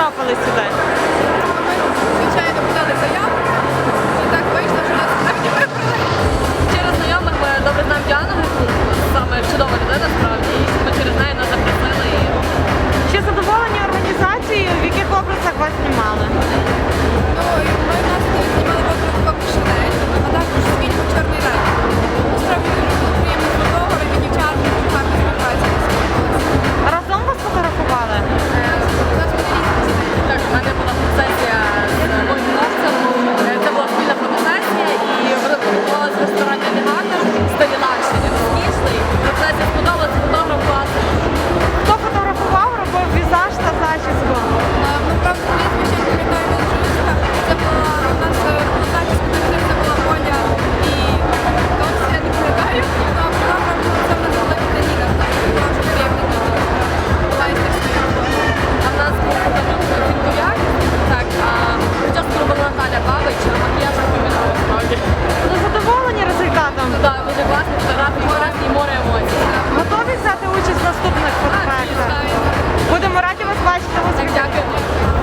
потрапили сюди? Ми, звичайно, подали заявку. І так вийшло, що нас так. Через знайомих ми добре знаємо Діану, саме чудова людина справді. наступних перфектах.